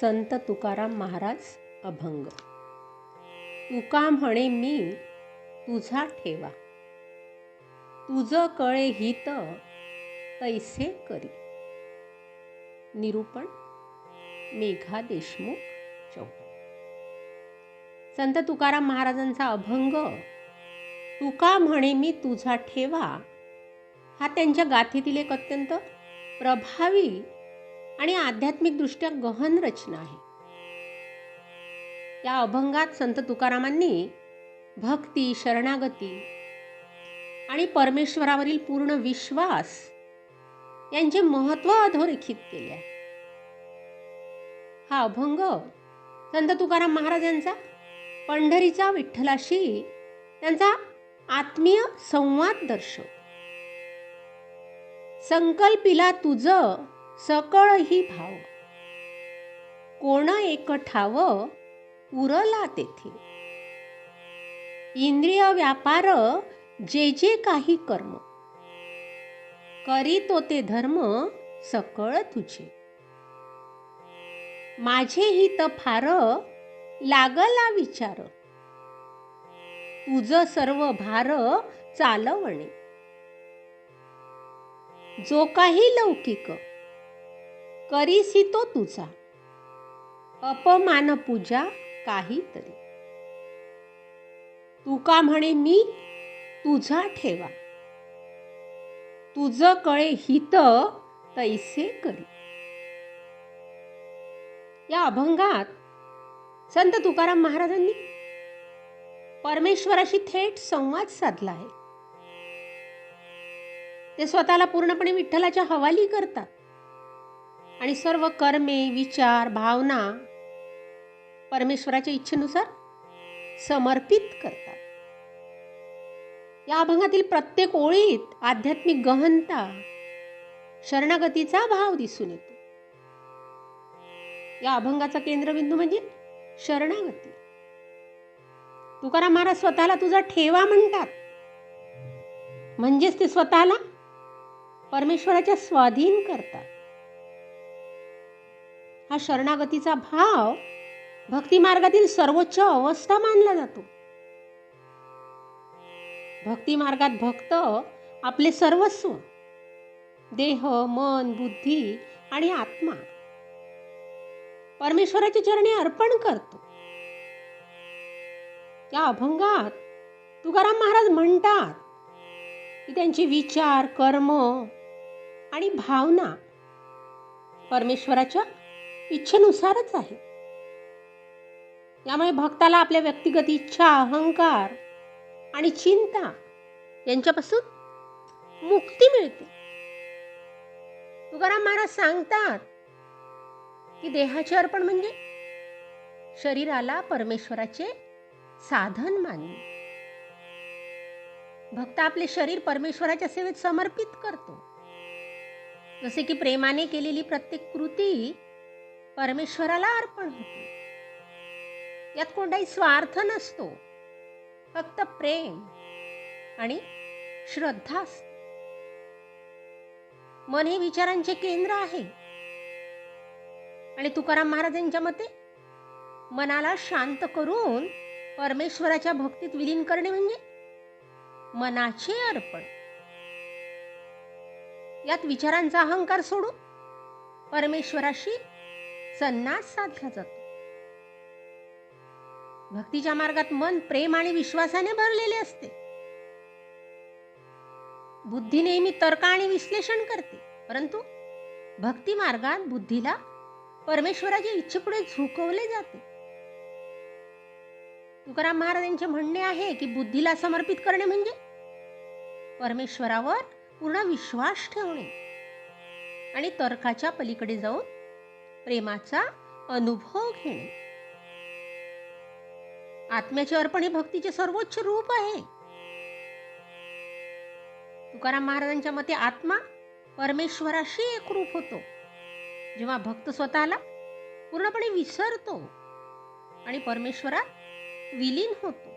संत तुकाराम महाराज अभंग. तुका म्हणे मी तुझा ठेवा. तुझ कळे हित तैसे करी. निरूपण मेघा देशमुख चौक संत तुकाराम महाराजांचा अभंग तुका म्हणे मी तुझा ठेवा. हा त्यांच्या गाथेतील एक अत्यंत प्रभावी आणि आध्यात्मिकदृष्ट्या गहन रचना आहे. या अभंगात संत तुकारामांनी भक्ती शरणागती आणि परमेश्वरावरील पूर्ण विश्वास यांचे महत्त्व अधोरेखित केले आहे. हा अभंग संत तुकाराम महाराज यांचा पंढरीचा विठ्ठलाशी त्यांचा आत्मीय संवाद दर्शव संकल्पिला तुझं सकळ ही भाव. कोण एक ठाव उरला तेथे. इंद्रिय व्यापार जे जे काही कर्म. करी तो ते धर्म सकळ तुझे. माझे हित फार लागला विचार. तुझ सर्व भार चालवणे. जो काही लौकिक करीसी तो तुझा. अपमान पूजा काहीतरी. तुका म्हणे मी? तुझा ठेवा. तुझ कळे हित तैसे करी. या अभंगात संत तुकाराम महाराजांनी परमेश्वराशी थेट संवाद साधला आहे. ते स्वतःला पूर्णपणे विठ्ठलाच्या हवाली करतात. आणि सर्व कर्मे विचार भावना परमेश्वराच्या इच्छेनुसार समर्पित करतात. या अभंगातील प्रत्येक ओळीत आध्यात्मिक गहनता शरणागतीचा भाव दिसून येतो. या अभंगाचा केंद्रबिंदू म्हणजे शरणागती. तुकाराम महाराज स्वतःला तुझा ठेवा म्हणतात. म्हणजेच ते स्वतःला परमेश्वराच्या स्वाधीन करतात. हा शरणागतीचा भाव भक्ती मार्गातील सर्वोच्च अवस्था मानला जातो. भक्ती मार्गात भक्त आपले सर्वस्व देह मन बुद्धी आणि आत्मा परमेश्वराच्या चरणी अर्पण करतो. त्या अभंगात तुकाराम महाराज म्हणतात की त्यांचे विचार कर्म आणि भावना परमेश्वराच्या इच्छेनुसारच आहे. यामुळे भक्ताला आपल्या व्यक्तिगत इच्छा अहंकार आणि चिंता यांच्यापासून मुक्ती मिळते. तुकाराम महाराज सांगतात की देहाचे अर्पण म्हणजे शरीराला परमेश्वराचे साधन मानणे. भक्त आपले शरीर परमेश्वराच्या सेवेत समर्पित करतो. जसे की प्रेमाने केलेली प्रत्येक कृती परमेश्वराला अर्पण होते. यात कोणताही स्वार्थ नसतो. फक्त प्रेम आणि श्रद्धा असते. मन हे विचारांचे केंद्र आहे. आणि तुकाराम महाराजांच्या मते मनाला शांत करून परमेश्वराच्या भक्तीत विलीन करणे म्हणजे मनाचे अर्पण. यात विचारांचा अहंकार सोडून परमेश्वराशी संन्यास साधला जातो. भक्तीच्या मार्गात मन प्रेम आणि विश्वासाने भरलेले असते. बुद्धी नेहमी तर्क आणि विश्लेषण करते परंतु भक्ती मार्गात बुद्धीला परमेश्वराच्या इच्छेपुढे झुकवले जाते. तुकाराम महाराजांचे म्हणणे आहे की बुद्धीला समर्पित करणे म्हणजे परमेश्वरावर पूर्ण विश्वास ठेवणे आणि तर्काच्या पलीकडे जाऊन प्रेमाचा अनुभव घेणे आत्म्याचे अर्पण हे भक्तीचे सर्वोच्च रूप आहे. तुकाराम महाराजांच्या मते आत्मा परमेश्वराशी एकरूप होतो. जेव्हा भक्त स्वतःला पूर्णपणे विसरतो आणि परमेश्वरात विलीन होतो.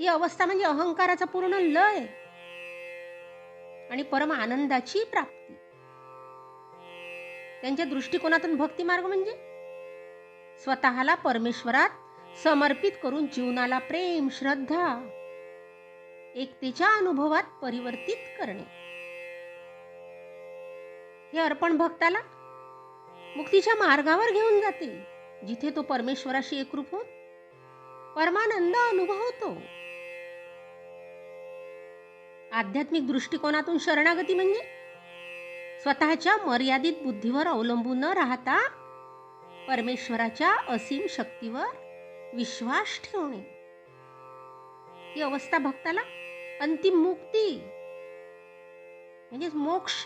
ही अवस्था म्हणजे अहंकाराचा पूर्ण लय आणि परम आनंदाची प्राप्ती. त्यांच्या दृष्टिकोनातून भक्ती मार्ग म्हणजे? स्वतःला परमेश्वरात समर्पित करून जीवनाला प्रेम श्रद्धा एकतेच्या अनुभवात परिवर्तित करणे. हे अर्पण भक्ताला मुक्तीच्या मार्गावर घेऊन जाते जिथे तो परमेश्वराशी एकरूप होत परमानंद अनुभवतो. आध्यात्मिक दृष्टिकोनातून शरणागती म्हणजे? स्वतःच्या मर्यादित बुद्धीवर अवलंबून न राहता परमेश्वराच्या असीम शक्तीवर विश्वास ठेवणे. ही अवस्था भक्ताला अंतिम मुक्ती म्हणजेच मोक्ष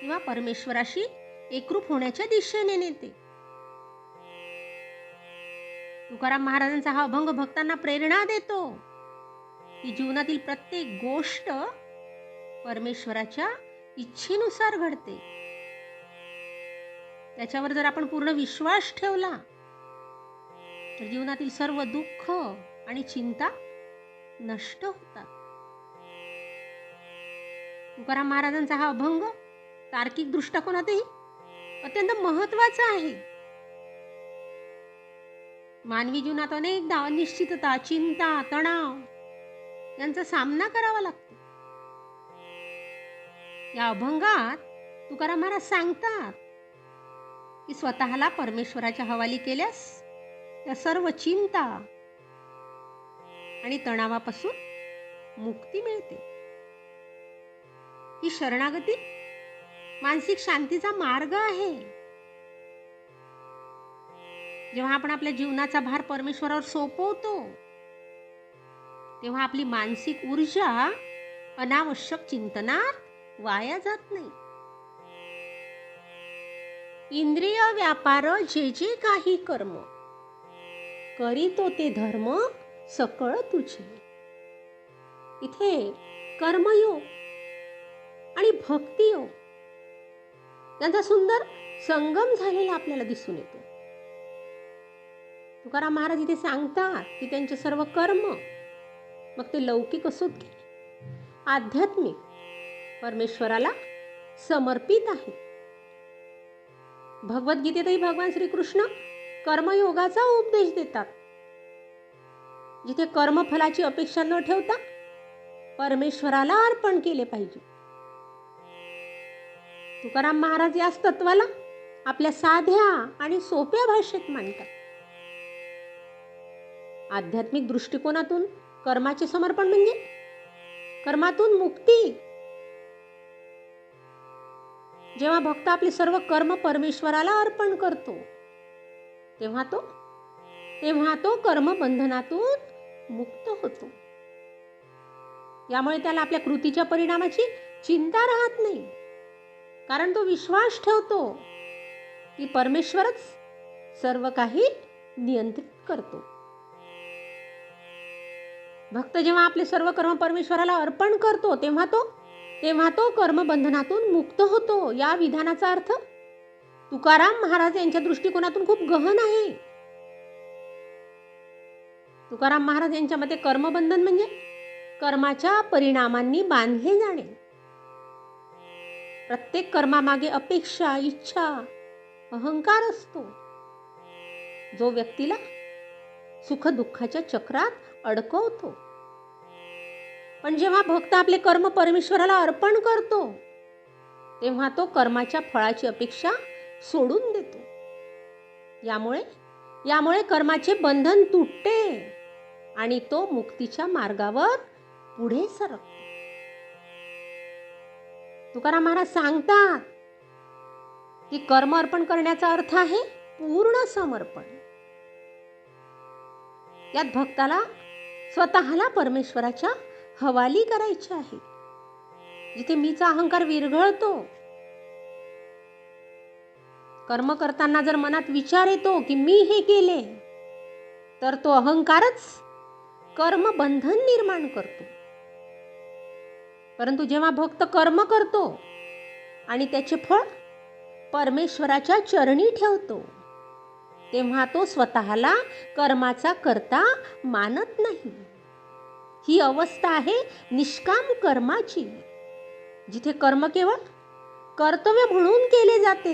किंवा परमेश्वराशी एकरूप होण्याच्या दिशेने नेते. तुकाराम महाराजांचा हा अभंग भक्तांना प्रेरणा देतो की जीवनातील प्रत्येक गोष्ट परमेश्वराच्या इच्छेनुसार घडते. त्याच्यावर जर आपण पूर्ण विश्वास ठेवला तर जीवनातील सर्व दुःख आणि चिंता नष्ट होतात. तुकाराम महाराजांचा हा अभंग तार्किक दृष्टिकोनातही अत्यंत महत्त्वाचा आहे. मानवी जीवनात अनेकदा अनिश्चितता चिंता तणाव यांचा सामना करावा लागतो. या अभंगात तुकाराम महाराज सांगतात की स्वतःला परमेश्वराच्या हवाली केल्यास त्या सर्व चिंता आणि तणावापासून मुक्ती मिळते. ही शरणागती मानसिक शांतीचा मार्ग आहे. जेव्हा आपण आपल्या जीवनाचा भार परमेश्वरावर सोपवतो तेव्हा आपली मानसिक ऊर्जा अनावश्यक चिंतनात वाया जात नाही. इंद्रिय व्यापार जे जे काही कर्म. करीतो ते धर्म सकळ तुझे. इथे कर्मयोग आणि भक्तियोग यांचा सुंदर संगम झालेला आपल्याला दिसून येतो. तुकाराम महाराज इथे सांगतात की त्यांचे सर्व कर्म मग ते लौकिक असोत आध्यात्मिक परमेश्वराला समर्पित आहे. भगवद्गीतेतही भगवान श्रीकृष्ण कर्मयोगाचा उपदेश देतात. जिथे कर्मफलाची अपेक्षा न ठेवता परमेश्वराला अर्पण केले पाहिजे. तुकाराम महाराज याच तत्वाला आपल्या साध्या आणि सोप्या भाषेत मांडतात. आध्यात्मिक दृष्टिकोनातून कर्माचे समर्पण म्हणजे कर्मातून मुक्ती जेव्हा भक्त आपले सर्व कर्म परमेश्वराला अर्पण करतो तेव्हा तो तेव्हा तो कर्मबंधनातून मुक्त होतो. यामुळे त्याला आपल्या कृतीच्या परिणामाची चिंता राहत नाही. कारण तो विश्वास ठेवतो की परमेश्वरच सर्व काही नियंत्रित करतो. भक्त जेव्हा आपले सर्व कर्म परमेश्वराला अर्पण करतो तेव्हा तो तेव्हा तो कर्मबंधनातून मुक्त होतो. या विधानाचा अर्थ तुकाराम महाराज यांच्या दृष्टिकोनातून खूप गहन आहे. तुकाराम महाराज यांच्या मते कर्मबंधन म्हणजे कर्माच्या परिणामांनी बांधले जाणे. प्रत्येक कर्मामागे अपेक्षा इच्छा अहंकार असतो. जो व्यक्तीला सुख दुःखाच्या चक्रात अडकवतो. पण जेव्हा भक्त आपले कर्म परमेश्वराला अर्पण करतो तेव्हा तो कर्माच्या फळाची अपेक्षा सोडून देतो. यामुळे यामुळे कर्माचे बंधन तुटते आणि तो मुक्तीच्या मार्गावर पुढे सरकतो. तुकाराम महाराज सांगतात की कर्म अर्पण करण्याचा अर्थ आहे पूर्ण समर्पण. यात भक्ताला स्वतःला परमेश्वराच्या हवाली करायची आहे. जिथे मीचा अहंकार विरघळतो. कर्म करताना जर मनात विचार येतो की मी हे केले तर तो अहंकारच कर्म बंधन निर्माण करतो. परंतु जेव्हा भक्त कर्म करतो आणि त्याचे फळ परमेश्वराच्या चरणी ठेवतो तेव्हा तो स्वतःला कर्माचा करता मानत नाही. ही अवस्था आहे निष्काम कर्माची. जिथे कर्म केवळ कर्तव्य म्हणून केले जाते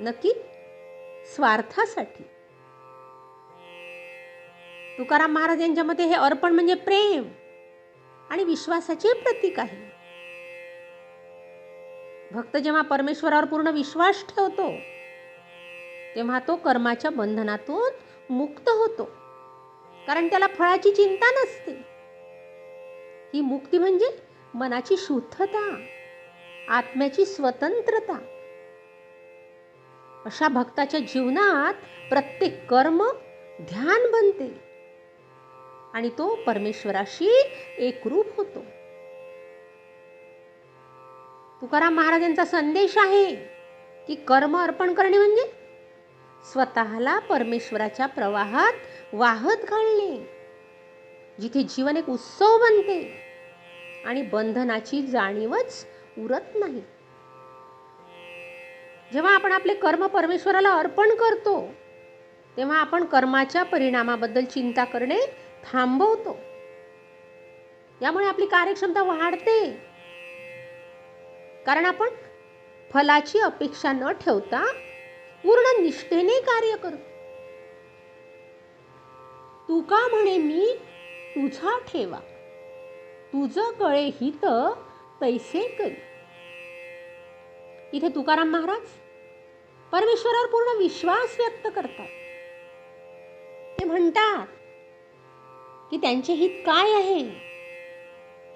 नक्की स्वार्थासाठी. तुकाराम महाराज यांच्या मते हे अर्पण म्हणजे प्रेम आणि विश्वासाचे प्रतीक आहे. भक्त जेव्हा परमेश्वरावर पूर्ण विश्वास ठेवतो तेव्हा तो कर्माच्या बंधनातून मुक्त होतो. कारण त्याला फळाची चिंता नसते. ही मुक्ती म्हणजे मनाची शुद्धता आत्म्याची स्वतंत्रता. अशा भक्ताच्या जीवनात प्रत्येक कर्म ध्यान बनते आणि तो परमेश्वराशी एकरूप होतो. तुकाराम महाराजांचा संदेश आहे की कर्म अर्पण करणे म्हणजे स्वतःला परमेश्वराच्या प्रवाहात वाहत घालणे जिथे जीवन एक उत्सव बनते. आणि बंधनाची जाणीवच उरत नाही. जेव्हा आपण आपले कर्म परमेश्वराला अर्पण करतो तेव्हा आपण कर्माच्या परिणामाबद्दल चिंता करणे थांबवतो. यामुळे आपली कार्यक्षमता वाढते. कारण आपण फलाची अपेक्षा न ठेवता पूर्ण निष्ठेने कार्य करतो. तू का म्हणे मी तुझा ठेवा? तुझं कळे हित तैसे करी इथे तुकाराम महाराज परमेश्वरावर पूर्ण विश्वास व्यक्त करतात. ते म्हणतात की त्यांचे हित काय आहे?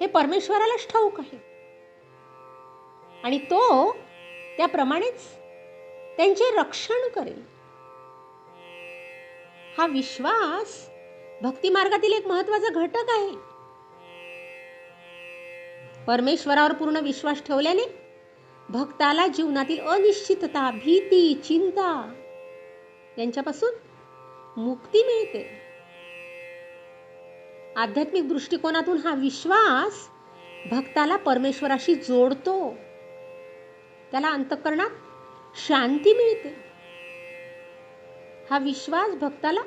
हे परमेश्वरालाच ठाऊक आहे. आणि तो त्याप्रमाणेच त्यांचे रक्षण करेल. हा विश्वास भक्ती मार्गातील एक महत्त्वाचा घटक आहे. परमेश्वरावर पूर्ण विश्वास ठेवल्याने भक्ताला जीवनातील अनिश्चितता भीती चिंता यांच्यापासून मुक्ती मिळते. आध्यात्मिक दृष्टिकोनातून हा विश्वास भक्ताला परमेश्वराशी जोडतो. त्याला अंतकरणात शांती मिळते. हा विश्वास भक्ताला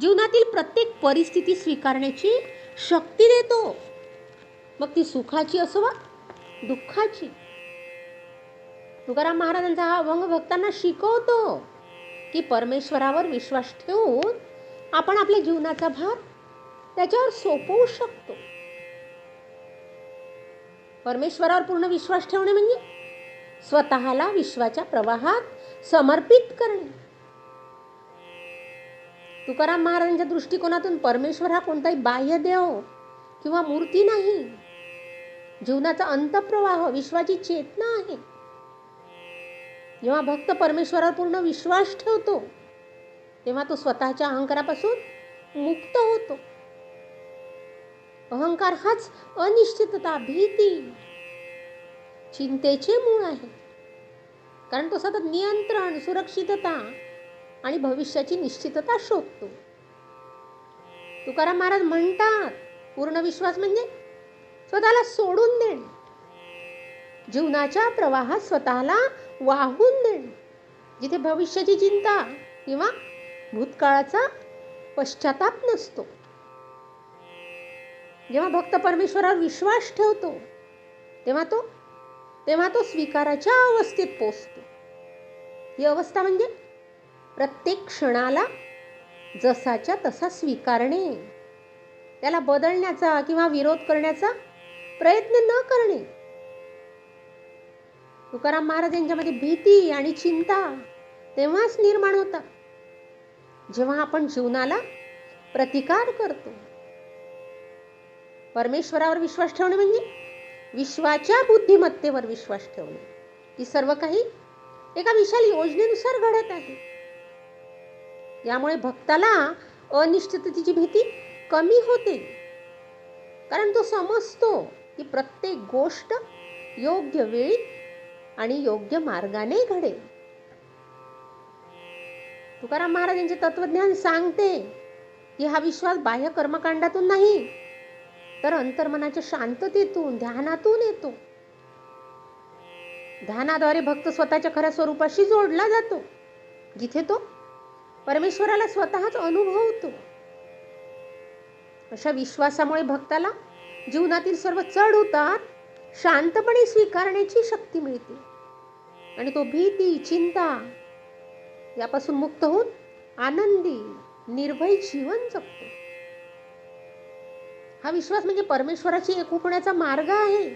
जीवनातील प्रत्येक परिस्थिती स्वीकारण्याची शक्ती देतो. मग ती सुखाची असो वा दुःखाची. तुकाराम महाराजांचा हा अभंग भक्तांना शिकवतो की परमेश्वरावर विश्वास ठेवून आपण आपल्या जीवनाचा भार त्याच्यावर सोपवू शकतो. परमेश्वरावर पूर्ण विश्वास ठेवणे म्हणजे स्वतःला विश्वाच्या प्रवाहात समर्पित करणे. तुकाराम महाराजांच्या दृष्टिकोनातून परमेश्वर हा कोणताही बाह्य देव किंवा मूर्ती नाही. जीवनाचा अंतप्रवाह विश्वाची चेतना आहे. जेव्हा भक्त परमेश्वरावर पूर्ण विश्वास ठेवतो तेव्हा तो स्वतःच्या अहंकारापासून मुक्त होतो. अहंकार हाच अनिश्चितता भीती चिंतेचे मूळ आहे. कारण तो सतत नियंत्रण सुरक्षितता आणि भविष्याची निश्चितता शोधतो. तुकाराम महाराज म्हणतात पूर्ण विश्वास म्हणजे स्वतःला सोडून देणे. जीवनाच्या प्रवाहात स्वतःला वाहून देणे. जिथे भविष्याची चिंता किंवा भूतकाळाचा पश्चाताप नसतो. जेव्हा भक्त परमेश्वरावर विश्वास ठेवतो तेव्हा तो तेव्हा तो स्वीकाराच्या अवस्थेत पोचतो ही अवस्था म्हणजे प्रत्येक क्षणाला जसाच्या तसा स्वीकारणे. त्याला बदलण्याचा किंवा विरोध करण्याचा प्रयत्न न करणे. तुकाराम महाराज यांच्यामध्ये भीती आणि चिंता तेव्हाच निर्माण होतात जेव्हा आपण जीवनाला प्रतिकार करतो. परमेश्वरावर विश्वास ठेवणे म्हणजे विश्वाच्या बुद्धिमत्तेवर विश्वास ठेवणे. की सर्व काही एका विशाल योजनेनुसार घडत आहे. यामुळे भक्ताला अनिश्चिततेची भीती कमी होते. कारण तो समजतो की प्रत्येक गोष्ट योग्य वेळी आणि योग्य मार्गाने घडेल. तुकाराम महाराज यांचे तत्वज्ञान सांगते की हा विश्वास बाह्य कर्मकांडातून नाही तर अंतर्मनाच्या शांततेतून ध्यानातून येतो. ध्यानाद्वारे भक्त स्वतःच्या खऱ्या स्वरूपाशी जोडला जातो. जिथे तो परमेश्वराला स्वतःच अनुभवतो. अशा विश्वासामुळे भक्ताला जीवनातील सर्व चढ उतार शांतपणे स्वीकारण्याची शक्ती मिळते. आणि तो भीती चिंता यापासून मुक्त होऊन आनंदी निर्भय जीवन जगतो. हा विश्वास म्हणजे परमेश्वराची एक होण्याचा मार्ग आहे.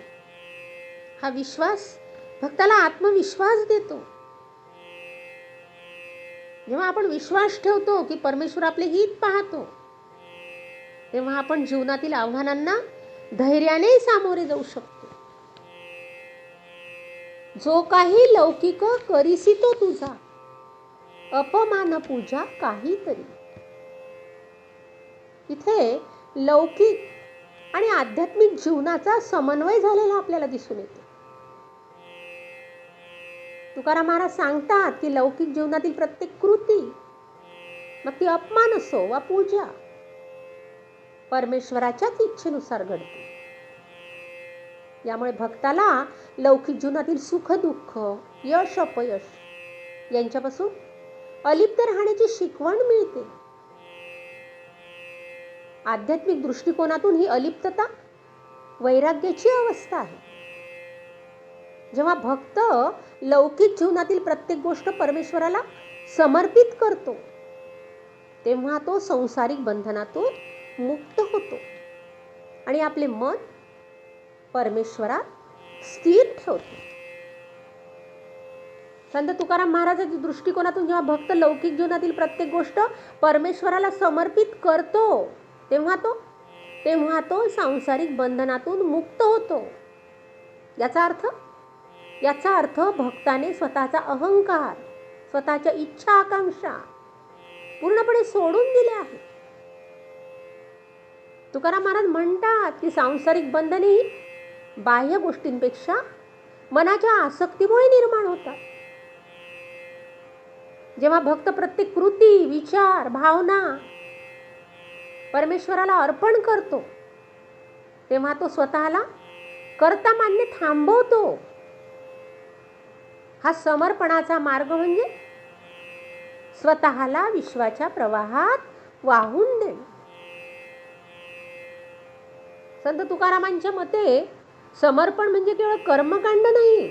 हा विश्वास भक्ताला आत्मविश्वास देतो. जेव्हा आपण विश्वास ठेवतो की परमेश्वर आपले हित पाहतो तेव्हा आपण जीवनातील आव्हानांना धैर्याने सामोरे जाऊ शकतो. जो काही लौकिक करीसी तो तुझा अपमान पूजा काहीतरी. इथे लौकिक आणि आध्यात्मिक जीवनाचा समन्वय झालेला आपल्याला दिसून येतो. तुकाराम महाराज सांगतात की लौकिक जीवनातील प्रत्येक कृती मग ती अपमान असो वा पूजा परमेश्वराच्याच इच्छेनुसार घडते. यामुळे भक्ताला लौकिक जीवनातील सुख दुःख यश अपयश यांच्यापासून अलिप्त राहण्याची शिकवण मिळते. आध्यात्मिक दृष्टिकोनातून ही अलिप्तता वैराग्याची अवस्था आहे. जेव्हा भक्त लौकिक जीवनातील प्रत्येक गोष्ट परमेश्वराला समर्पित करतो तेव्हा तो संसारिक बंधनातून मुक्त होतो. आणि आपले मन परमेश्वरात स्थिर ठेवतो. संत तुकाराम महाराजाच्या दृष्टिकोनातून जेव्हा भक्त लौकिक जीवनातील प्रत्येक गोष्ट परमेश्वराला समर्पित करतो तेव्हा तो तेव्हा तो सांसारिक बंधनातून मुक्त होतो. याचा अर्थ याचा अर्थ भक्ताने स्वतःचा अहंकार स्वतःच्या इच्छा आकांक्षा पूर्णपणे सोडून दिले आहे. तुकाराम महाराज म्हणतात की सांसारिक बंधने ही बाह्य गोष्टींपेक्षा मनाच्या आसक्तीमुळे निर्माण होतात. जेव्हा भक्त प्रत्येक कृती विचार भावना परमेश्वराला अर्पण करतो तेव्हा तो स्वतःला करता मान्य थांबवतो. हा समर्पणाचा मार्ग म्हणजे स्वतःला विश्वाच्या प्रवाहात वाहून देणे संत तुकारामांच्या मते समर्पण म्हणजे केवळ कर्मकांड नाही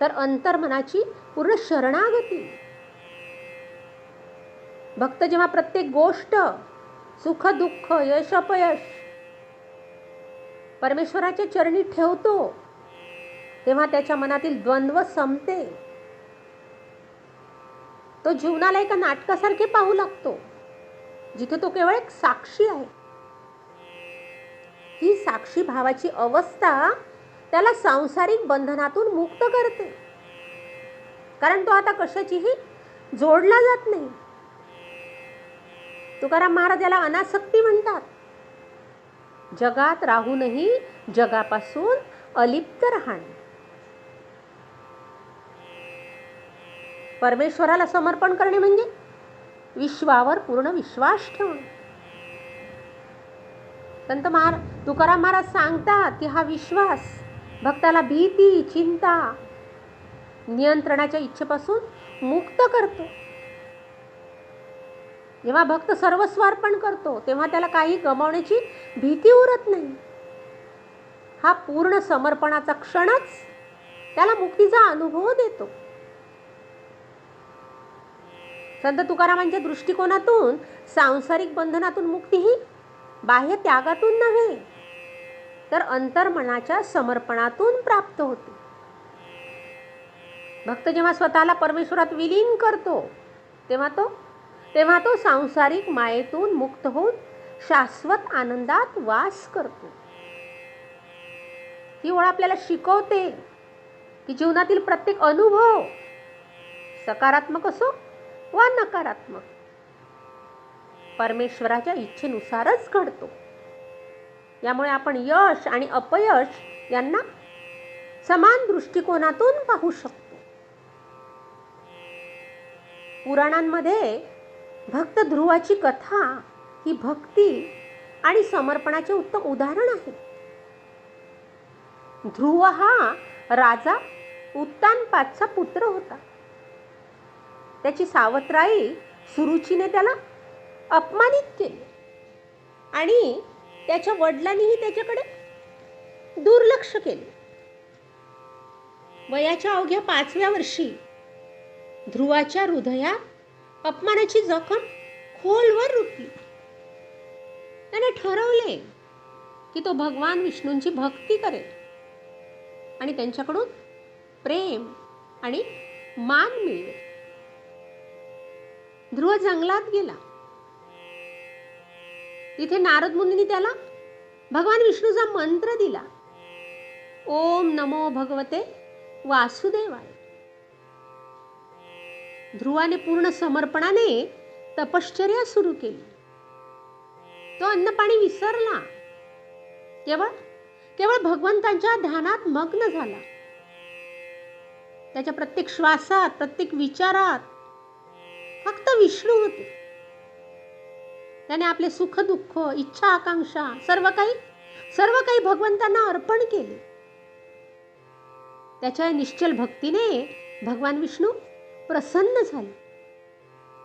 तर अंतर्मनाची पूर्ण शरणागती. भक्त जेव्हा प्रत्येक गोष्ट सुख दुःख यश अपयश परमेश्वराच्या चरणी ठेवतो तेव्हा त्याच्या मनातील द्वंद्व संपते. तो जीवनाला एका नाटकासारखे पाहू लागतो जिथे तो केवळ एक साक्षी आहे. ही साक्षी भावाची अवस्था त्याला सांसारिक बंधनातून मुक्त करते. कारण तो आता कशाचीही जोडला जात नाही. तुकाराम महाराज याला अनासक्ती म्हणतात. जगात राहूनही जगापासून अलिप्त राहणे. परमेश्वराला समर्पण करणे म्हणजे विश्वावर पूर्ण विश्वास ठेवणे. संत महार तुकाराम महाराज सांगतात की हा विश्वास भक्ताला भीती चिंता नियंत्रणाच्या इच्छेपासून मुक्त करतो. जेव्हा भक्त सर्वस्वार्पण करतो तेव्हा त्याला काही गमावण्याची भीती उरत नाही. हा पूर्ण समर्पणाचा क्षणच त्याला मुक्तीचा अनुभव देतो. संत तुकारामांच्या दृष्टिकोनातून सांसारिक बंधनातून मुक्ती ही बाह्य त्यागातून नव्हे तर अंतर्मनाच्या समर्पणातून प्राप्त होते. भक्त जेव्हा स्वतःला परमेश्वरात विलीन करतो तेव्हा तो तेव्हा तो सांसारिक मायेतून मुक्त होऊन शाश्वत आनंदात वास करतो. ही ओळ आपल्याला शिकवते की जीवनातील प्रत्येक अनुभव सकारात्मक असो वा नकारात्मक. परमेश्वराच्या इच्छेनुसारच घडतो. यामुळे आपण यश आणि अपयश यांना समान दृष्टिकोनातून पाहू शकतो. पुराणांमध्ये भक्त ध्रुवाची कथा ही भक्ती आणि समर्पणाचे उत्तम उदाहरण आहे. ध्रुव हा राजा उत्तानपादचा पुत्र होता. त्याची सावत्राई सुरुचीने त्याला अपमानित केले. आणि त्याच्या वडिलांनीही त्याच्याकडे दुर्लक्ष केले. वयाच्या अवघ्या पाचव्या वर्षी ध्रुवाच्या हृदयात अपमानाची जखम खोलवर रुतली. त्याने ठरवले की तो भगवान विष्णूंची भक्ती करेल आणि त्यांच्याकडून प्रेम आणि मान मिळवेल. ध्रुव जंगलात गेला. तिथे नारद मुनींनी त्याला भगवान विष्णूचा मंत्र दिला. ओम नमो भगवते वासुदेवाय. ध्रुवाने पूर्ण समर्पणाने तपश्चर्या सुरू केली. तो अन्नपाणी विसरला. केवळ केवळ भगवंतांच्या ध्यानात मग्न झाला. त्याच्या प्रत्येक श्वासात प्रत्येक विचारात फक्त विष्णू होते. त्याने आपले सुख दुःख इच्छा आकांक्षा सर्व काही सर्व काही भगवंतांना अर्पण केले. त्याच्या निश्चल भक्तीने भगवान विष्णू प्रसन्न झाले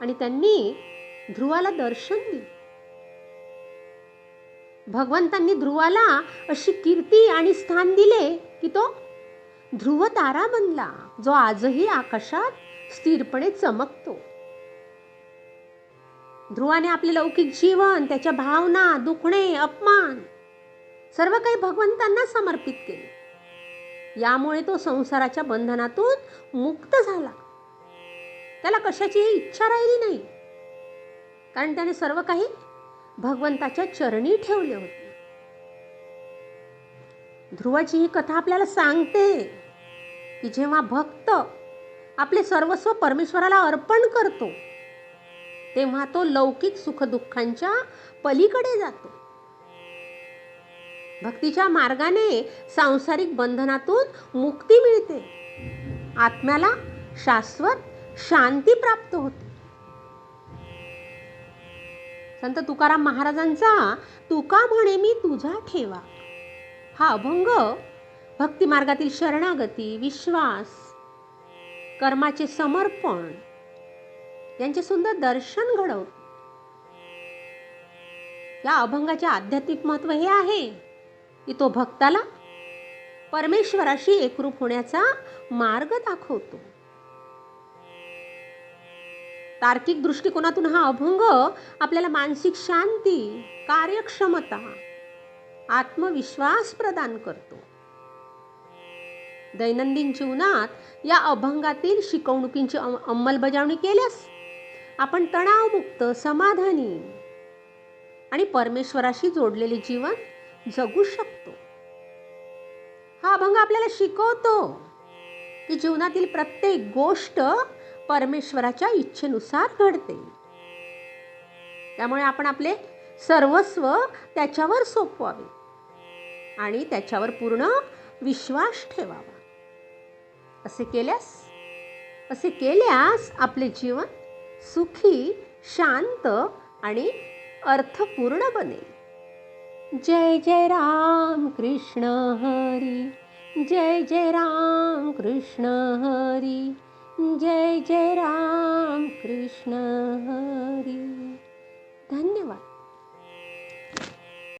आणि त्यांनी ध्रुवाला दर्शन दिले. भगवंतांनी ध्रुवाला अशी कीर्ती आणि स्थान दिले की तो ध्रुव तारा बनला जो आजही आकाशात स्थिरपणे चमकतो. ध्रुवाने आपले लौकिक जीवन त्याच्या भावना दुखणे अपमान सर्व काही भगवंतांना समर्पित केले. यामुळे तो संसाराच्या बंधनातून मुक्त झाला. त्याला कशाचीही इच्छा राहिली नाही. कारण त्याने सर्व काही भगवंताच्या चरणी ठेवले होते. ध्रुवाची ही कथा आपल्याला सांगते की जेव्हा भक्त आपले सर्वस्व परमेश्वराला अर्पण करतो तेव्हा तो लौकिक सुखदुःखांच्या पलीकडे जातो. भक्तीच्या मार्गाने सांसारिक बंधनातून मुक्ती मिळते. आत्म्याला शाश्वत शांती प्राप्त होते. संत तुकाराम महाराजांचा तुका म्हणे मी तुझा ठेवा. हा अभंग भक्तिमार्गातील शरणागती विश्वास कर्माचे समर्पण यांचे सुंदर दर्शन घडवत या अभंगाचे आध्यात्मिक महत्त्व हे आहे. की तो भक्ताला परमेश्वराशी एकरूप होण्याचा मार्ग दाखवतो. तार्किक दृष्टिकोनातून हा अभंग आपल्याला मानसिक शांती कार्यक्षमता आत्मविश्वास प्रदान करतो. दैनंदिन जीवनात या अभंगातील शिकवणुकींची अंमलबजावणी केल्यास आपण तणावमुक्त समाधानी आणि परमेश्वराशी जोडलेले जीवन जगू शकतो. हा अभंग आपल्याला शिकवतो की जीवनातील प्रत्येक गोष्ट परमेश्वराच्या इच्छेनुसार घडते. त्यामुळे आपण आपले सर्वस्व त्याच्यावर सोपवावे आणि त्याच्यावर पूर्ण विश्वास ठेवावा. असे केल्यास असे केल्यास आपले जीवन सुखी शांत आणि अर्थपूर्ण बनेल. जय जय राम कृष्ण हरी जय जय राम कृष्ण हरी जय जय राम कृष्ण हरी. धन्यवाद.